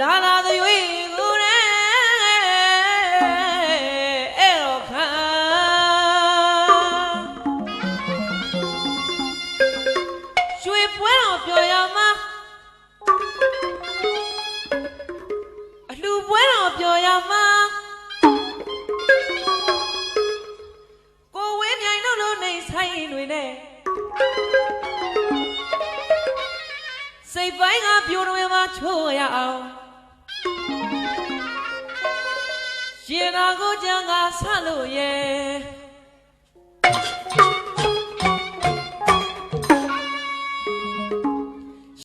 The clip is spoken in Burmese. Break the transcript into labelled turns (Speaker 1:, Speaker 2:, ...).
Speaker 1: လာလာတွေ ပွဲတော်ပြောရမှာအလှပွဲတော်ပြောရမှာကိုဝင်းမြိုင်တို့လိုနေဆိုင်တွေနဲ့စိတ်ပိုင်းကပြိုတွေမှာချိုးရအောင်ရှင်နာကိုကြံကဆလို့ရဲ့